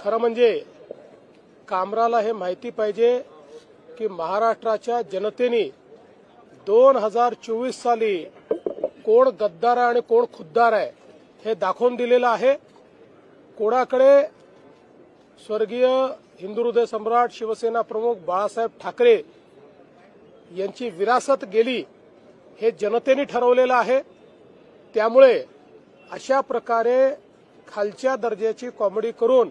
खरं म्हणजे कामराला हे माहिती पाहिजे की महाराष्ट्राच्या जनतेने दोन हजार चोवीस साली कोण गद्दार आहे आणि कोण खुद्दार आहे हे दाखवून दिलेलं आहे. कोणाकडे स्वर्गीय हिंदू हृदय सम्राट शिवसेना प्रमुख बाळासाहेब ठाकरे यांची विरासत गेली हे जनतेने ठरवलेलं आहे. त्यामुळे अशा प्रकारे खालच्या दर्जाची कॉमेडी करून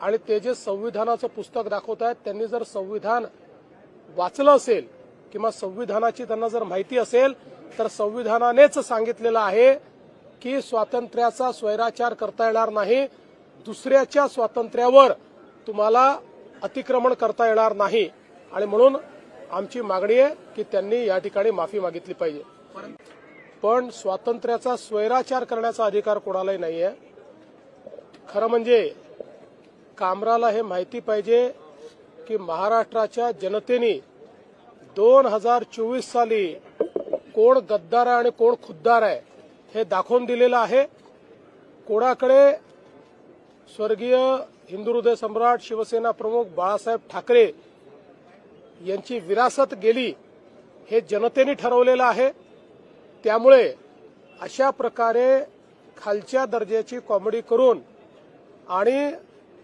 आणि ते जे संविधानाचं पुस्तक दाखवत आहेत त्यांनी जर संविधान वाचलं असेल किंवा संविधानाची त्यांना जर माहिती असेल तर संविधानानेच सांगितलेलं आहे की स्वातंत्र्याचा स्वैराचार करता येणार नाही. दुसऱ्याच्या स्वातंत्र्यावर तुम्हाला अतिक्रमण करता येणार नाही. आणि म्हणून आमची मागणी आहे की त्यांनी या ठिकाणी माफी मागितली पाहिजे. पण स्वातंत्र्याचा स्वैराचार करण्याचा अधिकार कोणालाही नाही आहे खरं म्हणजे कामराला हे माहिती पाहिजे की महाराष्ट्राच्या जनतेने दोन हजार चोवीस साली कोण गद्दार आहे आणि कोण खुद्दार आहे हे दाखवून दिलेलं आहे. कोणाकडे स्वर्गीय हिंदू हृदय सम्राट शिवसेना प्रमुख बाळासाहेब ठाकरे यांची विरासत गेली हे जनतेने ठरवलेलं आहे. त्यामुळे अशा प्रकारे खालच्या दर्जाची कॉमेडी करून आणि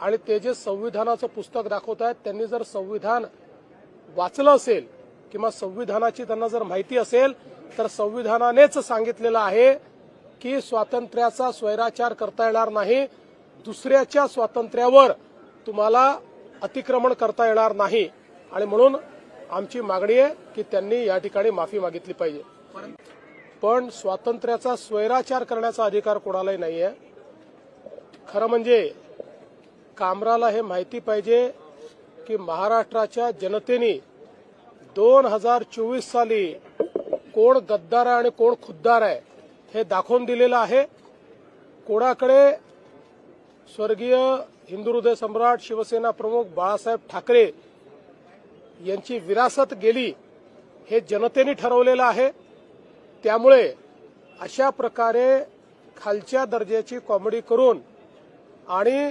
आणि ते जे संविधानाचं पुस्तक दाखवत आहेत त्यांनी जर संविधान वाचलं असेल किंवा संविधानाची त्यांना जर माहिती असेल तर संविधानानेच सांगितलेलं आहे की स्वातंत्र्याचा स्वैराचार करता येणार नाही दुसऱ्याच्या स्वातंत्र्यावर तुम्हाला अतिक्रमण करता येणार नाही. आणि म्हणून आमची मागणी आहे की त्यांनी या ठिकाणी माफी मागितली पाहिजे. पण स्वातंत्र्याचा स्वैराचार करण्याचा अधिकार कोणालाही नाही आहे खरं म्हणजे कामराला हे माहिती पाहिजे की महाराष्ट्राच्या जनतेने दोन हजार चोवीस साली कोण गद्दार आहे आणि कोण खुद्दार आहे हे दाखवून दिलेलं आहे. कोणाकडे स्वर्गीय हिंदू हृदय सम्राट शिवसेना प्रमुख बाळासाहेब ठाकरे यांची विरासत गेली हे जनतेने ठरवलेलं आहे. त्यामुळे अशा प्रकारे खालच्या दर्जाची कॉमेडी करून आणि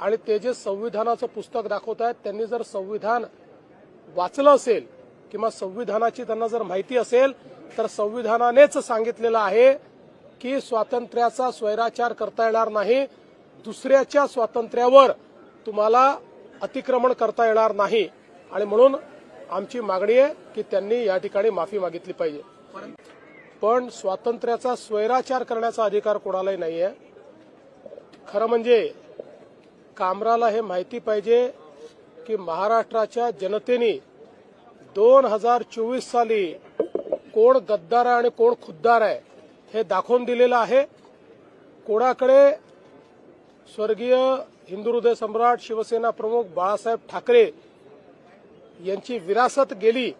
आणि ते जे संविधानाचं पुस्तक दाखवत आहेत त्यांनी जर संविधान वाचलं असेल किंवा संविधानाची त्यांना जर माहिती असेल तर संविधानानेच सांगितलेलं आहे की स्वातंत्र्याचा स्वैराचार करता येणार नाही. दुसऱ्याच्या स्वातंत्र्यावर तुम्हाला अतिक्रमण करता येणार नाही. आणि म्हणून आमची मागणी आहे की त्यांनी या ठिकाणी माफी मागितली पाहिजे. पण स्वातंत्र्याचा स्वैराचार करण्याचा अधिकार कोणालाही नाही आहे खरं म्हणजे कामराला हे माहिती पाहिजे की महाराष्ट्राच्या जनतेने दोन हजार चोवीस साली कोण गद्दार आहे आणि कोण खुद्दार आहे हे दाखवून दिलेलं आहे. कोणाकडे स्वर्गीय हिंदू हृदय सम्राट शिवसेना प्रमुख बाळासाहेब ठाकरे यांची विरासत गेली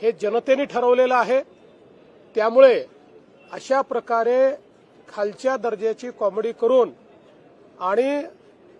हे जनतेने ठरवलेलं आहे. त्यामुळे अशा प्रकारे खालच्या दर्जाची कॉमेडी करून आणि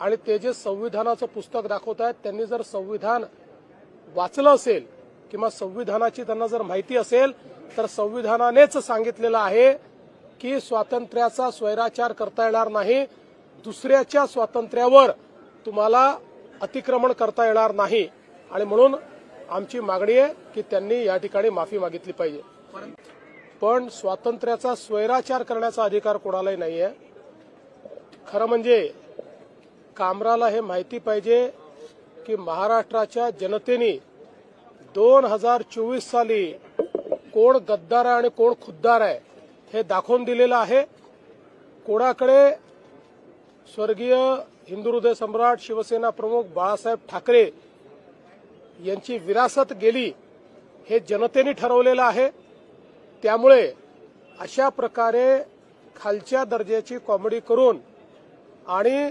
आणि ते जे संविधानाचं पुस्तक दाखवत आहेत त्यांनी जर संविधान वाचलं असेल किंवा संविधानाची त्यांना जर माहिती असेल तर संविधानानेच सांगितलेलं आहे की स्वातंत्र्याचा स्वैराचार करता येणार नाही. दुसऱ्याच्या स्वातंत्र्यावर तुम्हाला अतिक्रमण करता येणार नाही. आणि म्हणून आमची मागणी आहे की त्यांनी या ठिकाणी माफी मागितली पाहिजे. पण स्वातंत्र्याचा स्वैराचार करण्याचा अधिकार कोणालाही नाही आहे खरं म्हणजे कामराला हे माहिती पाहिजे की महाराष्ट्राच्या जनतेने दोन हजार चोवीस साली कोण गद्दार आहे आणि कोण खुद्दार आहे हे दाखवून दिलेलं आहे. कोणाकडे स्वर्गीय हिंदू हृदय सम्राट शिवसेना प्रमुख बाळासाहेब ठाकरे यांची विरासत गेली हे जनतेने ठरवलेलं आहे. त्यामुळे अशा प्रकारे खालच्या दर्जाची कॉमेडी करून आणि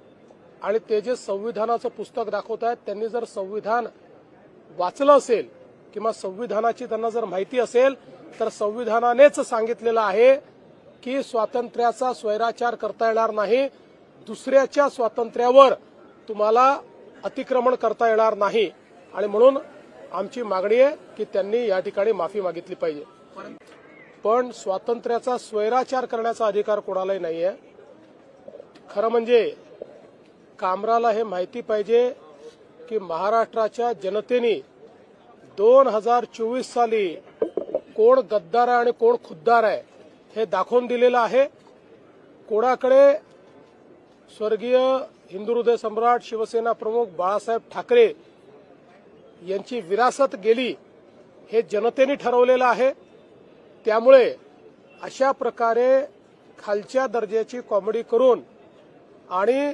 आणि ते जे संविधानाचं पुस्तक दाखवत आहेत त्यांनी जर संविधान वाचलं असेल किंवा संविधानाची त्यांना जर माहिती असेल तर संविधानानेच सांगितलेलं आहे की स्वातंत्र्याचा स्वैराचार करता येणार नाही दुसऱ्याच्या स्वातंत्र्यावर तुम्हाला अतिक्रमण करता येणार नाही. आणि म्हणून आमची मागणी आहे की त्यांनी या ठिकाणी माफी मागितली पाहिजे. पण स्वातंत्र्याचा स्वैराचार करण्याचा अधिकार कोणालाही नाही आहे खरं म्हणजे कामराला हे माहिती पाहिजे की महाराष्ट्राच्या जनतेने दोन हजार चोवीस साली कोण गद्दार आहे आणि कोण खुद्दार आहे हे दाखवून दिलेलं आहे. कोणाकडे स्वर्गीय हिंदू हृदय सम्राट शिवसेना प्रमुख बाळासाहेब ठाकरे यांची विरासत गेली हे जनतेने ठरवलेलं आहे. त्यामुळे अशा प्रकारे खालच्या दर्जाची कॉमेडी करून आणि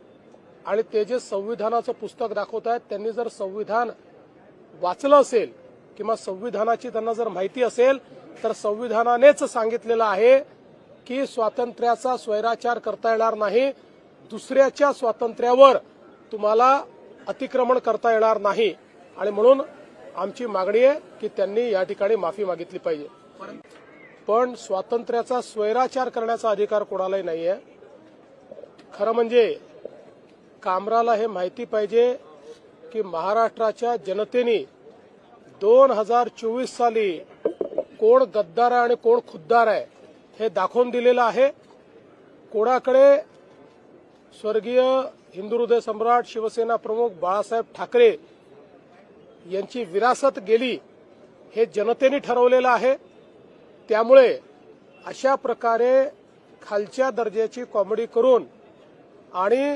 आणि ते जे संविधानाचं पुस्तक दाखवत आहेत त्यांनी जर संविधान वाचलं असेल किंवा संविधानाची त्यांना जर माहिती असेल तर संविधानानेच सांगितलेलं आहे की स्वातंत्र्याचा स्वैराचार करता येणार नाही. दुसऱ्याच्या स्वातंत्र्यावर तुम्हाला अतिक्रमण करता येणार नाही. आणि म्हणून आमची मागणी आहे की त्यांनी या ठिकाणी माफी मागितली पाहिजे. पण स्वातंत्र्याचा स्वैराचार करण्याचा अधिकार कोणालाही नाही आहे खरं म्हणजे कामराला हे माहिती पाहिजे की महाराष्ट्राच्या जनतेने दोन हजार चोवीस साली कोण गद्दार आहे आणि कोण खुद्दार आहे हे दाखवून दिलेलं आहे. कोणाकडे स्वर्गीय हिंदू हृदय सम्राट शिवसेना प्रमुख बाळासाहेब ठाकरे यांची विरासत गेली हे जनतेने ठरवलेलं आहे. त्यामुळे अशा प्रकारे खालच्या दर्जाची कॉमेडी करून आणि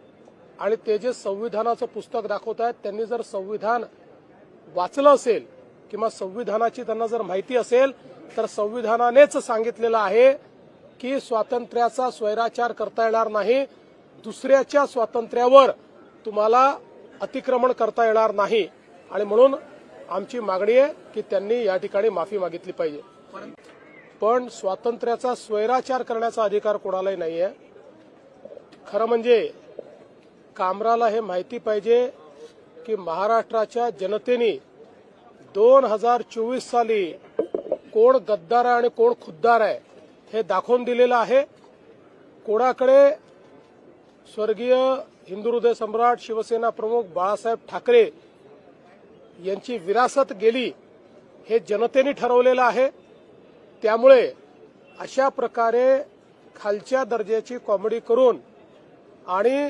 आणि ते जे संविधानाचं पुस्तक दाखवत आहेत त्यांनी जर संविधान वाचलं असेल किंवा संविधानाची त्यांना जर माहिती असेल तर संविधानानेच सांगितलेलं आहे की स्वातंत्र्याचा स्वैराचार करता येणार नाही. दुसऱ्याच्या स्वातंत्र्यावर तुम्हाला अतिक्रमण करता येणार नाही. आणि म्हणून आमची मागणी आहे की त्यांनी या ठिकाणी माफी मागितली पाहिजे. पण स्वातंत्र्याचा स्वैराचार करण्याचा अधिकार कोणालाही नाहीये. खरं म्हणजे कामराला हे माहिती पाहिजे की महाराष्ट्राच्या जनतेने दोन हजार चोवीस साली कोण गद्दार आहे आणि कोण खुद्दार आहे हे दाखवून दिलेलं आहे. कोणाकडे स्वर्गीय हिंदू हृदय सम्राट शिवसेना प्रमुख बाळासाहेब ठाकरे यांची विरासत गेली हे जनतेने ठरवलेलं आहे. त्यामुळे अशा प्रकारे खालच्या दर्जाची कॉमेडी करून आणि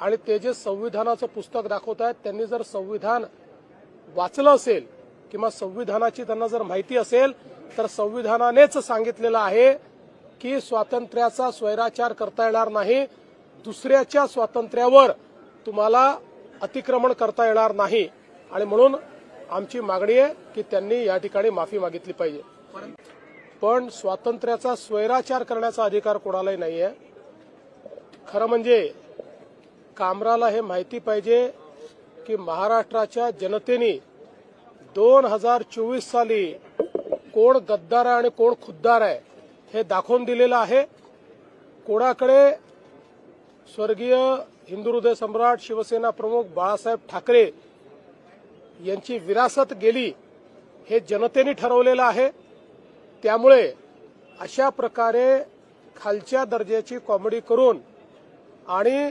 आणि ते जे संविधानाचं पुस्तक दाखवत आहेत त्यांनी जर संविधान वाचलं असेल किंवा संविधानाची त्यांना जर माहिती असेल तर संविधानानेच सांगितलेलं आहे की स्वातंत्र्याचा स्वैराचार करता येणार नाही दुसऱ्याच्या स्वातंत्र्यावर तुम्हाला अतिक्रमण करता येणार नाही. आणि म्हणून आमची मागणी आहे की त्यांनी या ठिकाणी माफी मागितली पाहिजे. पण स्वातंत्र्याचा स्वैराचार करण्याचा अधिकार कोणालाही नाहीये. खरं म्हणजे कामराला हे माहिती पाहिजे की महाराष्ट्राच्या जनतेने दोन हजार चोवीस साली कोण गद्दार आहे आणि कोण खुद्दार आहे हे दाखवून दिलेलं आहे. कोणाकडे स्वर्गीय हिंदू हृदय सम्राट शिवसेना प्रमुख बाळासाहेब ठाकरे यांची विरासत गेली हे जनतेने ठरवलेलं आहे. त्यामुळे अशा प्रकारे खालच्या दर्जाची कॉमेडी करून आणि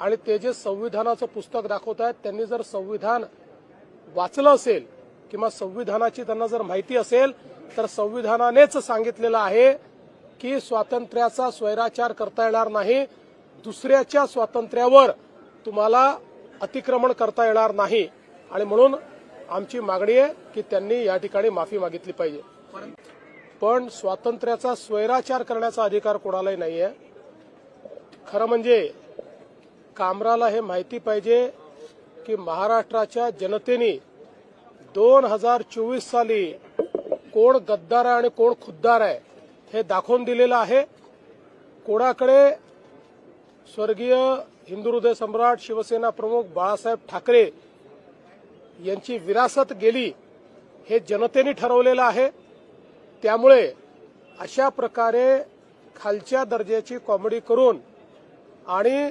आणि ते जे संविधानाचं पुस्तक दाखवत आहेत त्यांनी जर संविधान वाचलं असेल किंवा संविधानाची त्यांना जर माहिती असेल तर संविधानानेच सांगितलेलं आहे की स्वातंत्र्याचा स्वैराचार करता येणार नाही. दुसऱ्याच्या स्वातंत्र्यावर तुम्हाला अतिक्रमण करता येणार नाही. आणि म्हणून आमची मागणी आहे की त्यांनी या ठिकाणी माफी मागितली पाहिजे. पण स्वातंत्र्याचा स्वैराचार करण्याचा अधिकार कोणालाही नाहीये. खरं म्हणजे कामराला हे माहिती पाहिजे की महाराष्ट्राच्या जनतेने दोन हजार चोवीस साली कोण गद्दार आहे आणि कोण खुद्दार आहे हे दाखवून दिलेलं आहे. कोणाकडे स्वर्गीय हिंदू हृदय सम्राट शिवसेना प्रमुख बाळासाहेब ठाकरे यांची विरासत गेली हे जनतेने ठरवलेलं आहे. त्यामुळे अशा प्रकारे खालच्या दर्जाची कॉमेडी करून आणि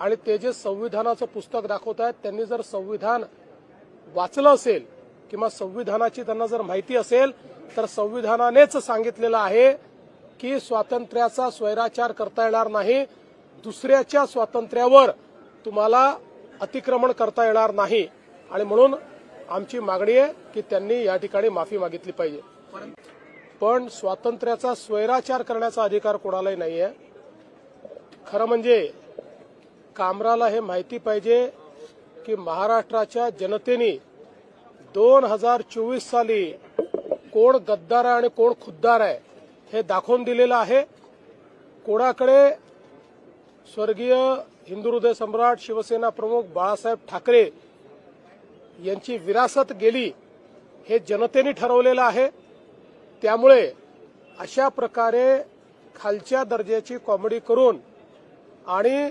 आणि ते जे संविधानाचं पुस्तक दाखवत आहेत त्यांनी जर संविधान वाचलं असेल किंवा संविधानाची त्यांना जर माहिती असेल तर संविधानानेच सांगितलेलं आहे की स्वातंत्र्याचा स्वैराचार करता येणार नाही. दुसऱ्याच्या स्वातंत्र्यावर तुम्हाला अतिक्रमण करता येणार नाही. आणि म्हणून आमची मागणी आहे की त्यांनी या ठिकाणी माफी मागितली पाहिजे. पण स्वातंत्र्याचा स्वैराचार करण्याचा अधिकार कोणालाही नाहीये. खरं म्हणजे कामराला हे माहिती पाहिजे की महाराष्ट्राच्या जनतेने दोन हजार चोवीस साली कोण गद्दार आहे आणि कोण खुद्दार आहे हे दाखवून दिलेलं आहे. कोणाकडे स्वर्गीय हिंदू हृदय सम्राट शिवसेना प्रमुख बाळासाहेब ठाकरे यांची विरासत गेली हे जनतेने ठरवलेलं आहे. त्यामुळे अशा प्रकारे खालच्या दर्जाची कॉमेडी करून आणि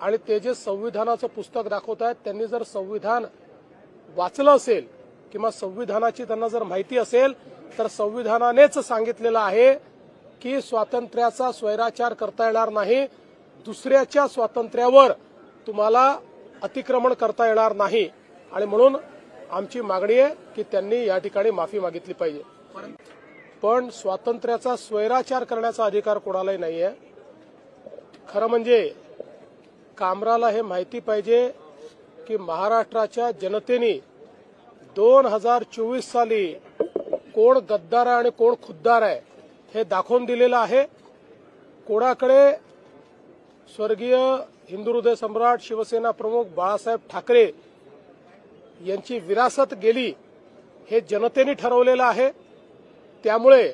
आणि ते जे संविधानाचं पुस्तक दाखवत आहेत त्यांनी जर संविधान वाचलं असेल किंवा संविधानाची त्यांना जर माहिती असेल तर संविधानानेच सांगितलेलं आहे की स्वातंत्र्याचा स्वैराचार करता येणार नाही. दुसऱ्याच्या स्वातंत्र्यावर तुम्हाला अतिक्रमण करता येणार नाही. आणि म्हणून आमची मागणी आहे की त्यांनी या ठिकाणी माफी मागितली पाहिजे. पण स्वातंत्र्याचा स्वैराचार करण्याचा अधिकार कोणालाही नाही आहे खरं म्हणजे कामराला हे माहिती पाहिजे की महाराष्ट्राच्या जनतेने दोन हजार चोवीस साली कोण गद्दार आहे आणि कोण खुद्दार आहे हे दाखवून दिलेलं आहे. कोणाकडे स्वर्गीय हिंदू हृदय सम्राट शिवसेना प्रमुख बाळासाहेब ठाकरे यांची विरासत गेली हे जनतेने ठरवलेलं आहे. त्यामुळे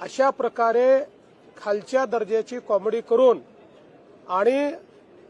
अशा प्रकारे खालच्या दर्जाची कॉमेडी करून आणि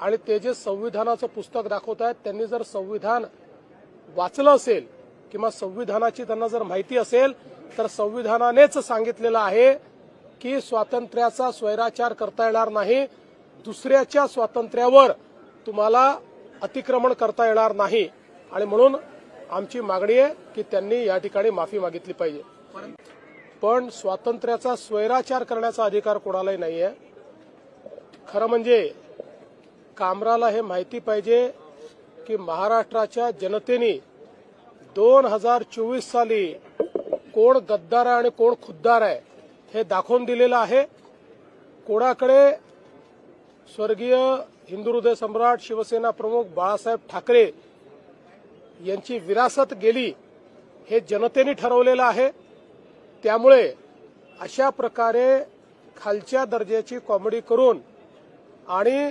आणि ते जे संविधानाचं पुस्तक दाखवत आहेत त्यांनी जर संविधान वाचलं असेल किंवा संविधानाची त्यांना जर माहिती असेल तर संविधानानेच सांगितलेलं आहे की स्वातंत्र्याचा स्वैराचार करता येणार नाही. दुसऱ्याच्या स्वातंत्र्यावर तुम्हाला अतिक्रमण करता येणार नाही. आणि म्हणून आमची मागणी आहे की त्यांनी या ठिकाणी माफी मागितली पाहिजे. पण स्वातंत्र्याचा स्वैराचार करण्याचा अधिकार कोणालाही नाही आहे खरं म्हणजे कामराला हे माहिती पाहिजे की महाराष्ट्राच्या जनतेने दोन हजार चोवीस साली कोण गद्दार आहे आणि कोण खुद्दार आहे हे दाखवून दिलेलं आहे. कोणाकडे स्वर्गीय हिंदू हृदय सम्राट शिवसेना प्रमुख बाळासाहेब ठाकरे यांची विरासत गेली हे जनतेने ठरवलेलं आहे. त्यामुळे अशा प्रकारे खालच्या दर्जाची कॉमेडी करून आणि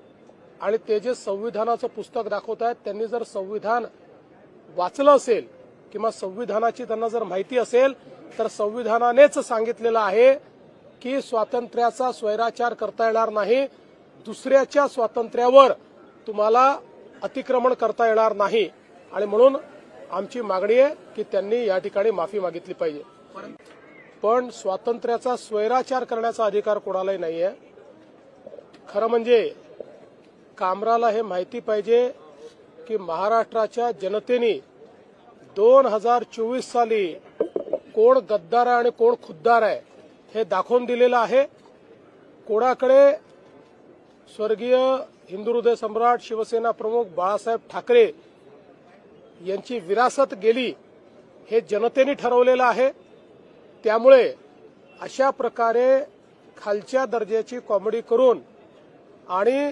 आणि ते जे संविधानाचं पुस्तक दाखवत आहेत त्यांनी जर संविधान वाचलं असेल किंवा संविधानाची त्यांना जर माहिती असेल तर संविधानानेच सांगितलेलं आहे की स्वातंत्र्याचा स्वैराचार करता येणार नाही. दुसऱ्याच्या स्वातंत्र्यावर तुम्हाला अतिक्रमण करता येणार नाही. आणि म्हणून आमची मागणी आहे की त्यांनी या ठिकाणी माफी मागितली पाहिजे. पण स्वातंत्र्याचा स्वैराचार करण्याचा अधिकार कोणालाही नाही आहे खरं म्हणजे कामराला हे माहिती पाहिजे की महाराष्ट्राच्या जनतेने दोन हजार चोवीस साली कोण गद्दार आहे आणि कोण खुद्दार आहे हे दाखवून दिलेलं आहे. कोणाकडे स्वर्गीय हिंदू हृदय सम्राट शिवसेना प्रमुख बाळासाहेब ठाकरे यांची विरासत गेली हे जनतेने ठरवलेलं आहे. त्यामुळे अशा प्रकारे खालच्या दर्जाची कॉमेडी करून आणि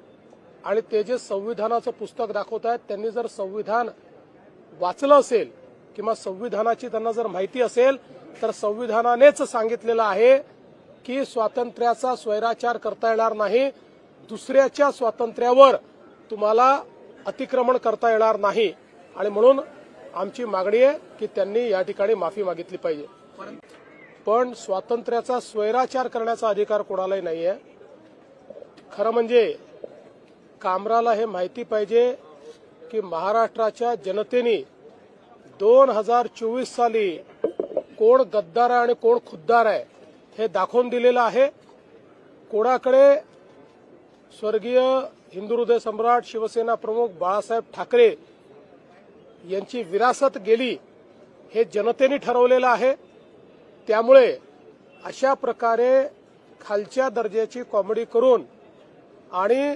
आणि ते जे संविधानाचं पुस्तक दाखवत आहेत त्यांनी जर संविधान वाचलं असेल किंवा संविधानाची त्यांना जर माहिती असेल तर संविधानानेच सांगितलेलं आहे की स्वातंत्र्याचा स्वैराचार करता येणार नाही. दुसऱ्याच्या स्वातंत्र्यावर तुम्हाला अतिक्रमण करता येणार नाही. आणि म्हणून आमची मागणी आहे की त्यांनी या ठिकाणी माफी मागितली पाहिजे. पण स्वातंत्र्याचा स्वैराचार करण्याचा अधिकार कोणालाही नाही आहे खरं म्हणजे कामराला हे माहिती पाहिजे की महाराष्ट्राच्या जनतेने दोन हजार चोवीस साली कोण गद्दार आहे आणि कोण खुद्दार आहे हे दाखवून दिलेलं आहे. कोणाकडे स्वर्गीय हिंदू हृदय सम्राट शिवसेना प्रमुख बाळासाहेब ठाकरे यांची विरासत गेली हे जनतेने ठरवलेलं आहे. त्यामुळे अशा प्रकारे खालच्या दर्जाची कॉमेडी करून आणि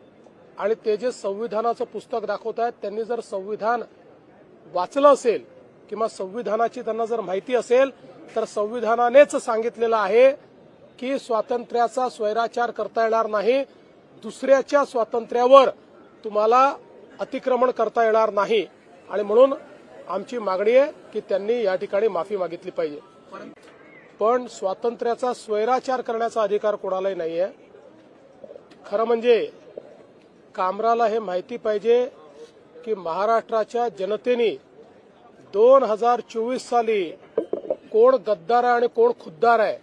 आणि ते जे संविधानाचं पुस्तक दाखवत आहेत त्यांनी जर संविधान वाचलं असेल किंवा संविधानाची त्यांना जर माहिती असेल तर संविधानानेच सांगितलेलं आहे की स्वातंत्र्याचा स्वैराचार करता येणार नाही. दुसऱ्याच्या स्वातंत्र्यावर तुम्हाला अतिक्रमण करता येणार नाही. आणि म्हणून आमची मागणी आहे की त्यांनी या ठिकाणी माफी मागितली पाहिजे. पण स्वातंत्र्याचा स्वैराचार करण्याचा अधिकार कोणालाही नाही आहे खरं म्हणजे कामराला हे माहिती पाहिजे की महाराष्ट्राच्या जनतेने दोन हजार चोवीस साली कोण गद्दार आहे आणि कोण खुद्दार आहे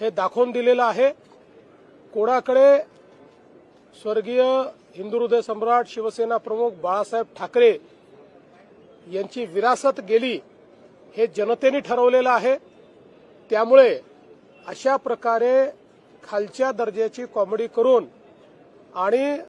हे दाखवून दिलेलं आहे. कोणाकडे स्वर्गीय हिंदू हृदय सम्राट शिवसेना प्रमुख बाळासाहेब ठाकरे यांची विरासत गेली हे जनतेने ठरवलेलं आहे. त्यामुळे अशा प्रकारे खालच्या दर्जाची कॉमेडी करून आणि